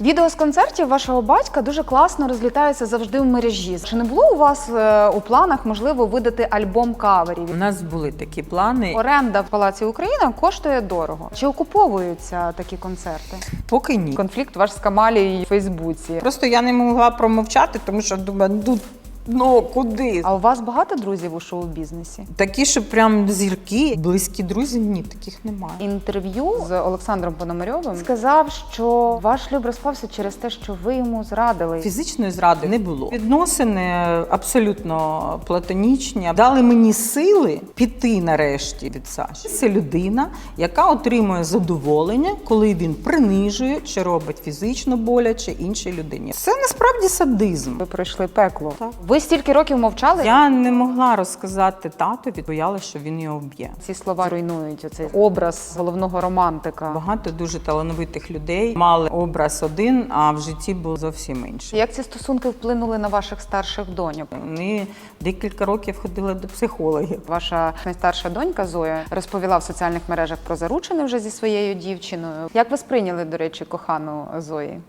Відео з концертів вашого батька дуже класно розлітаються завжди в мережі. Чи не було у вас е, у планах можливо видати альбом каверів? У нас були такі плани. Оренда в Палаці Україна коштує дорого. Чи окуповуються такі концерти? Поки ні. Конфлікт ваш з Камалією в Фейсбуці. Просто я не могла промовчати, тому що думаю, ну, ну куди? А у вас багато друзів у шоу-бізнесі? Такі, що прям зірки, близькі друзі, ні, таких немає. Інтерв'ю з Олександром Пономарьовим сказав, що ваш шлюб розпався через те, що ви йому зрадили. Фізичної зради не було. Відносини абсолютно платонічні. Дали мені сили піти нарешті від Саші. Це людина, яка отримує задоволення, коли він принижує чи робить фізично боляче іншій людині. Це насправді садизм. Ви пройшли пекло. Так. Ви стільки років мовчали? Я не могла розказати татові, боялася, що він його б'є. Ці слова руйнують оцей образ головного романтика. Багато дуже талановитих людей мали образ один, а в житті був зовсім інший. Як ці стосунки вплинули на ваших старших доньок? Вони декілька років ходили до психологів. Ваша найстарша донька Зоя розповіла в соціальних мережах про заручини вже зі своєю дівчиною. Як ви сприйняли, до речі, кохану Зої?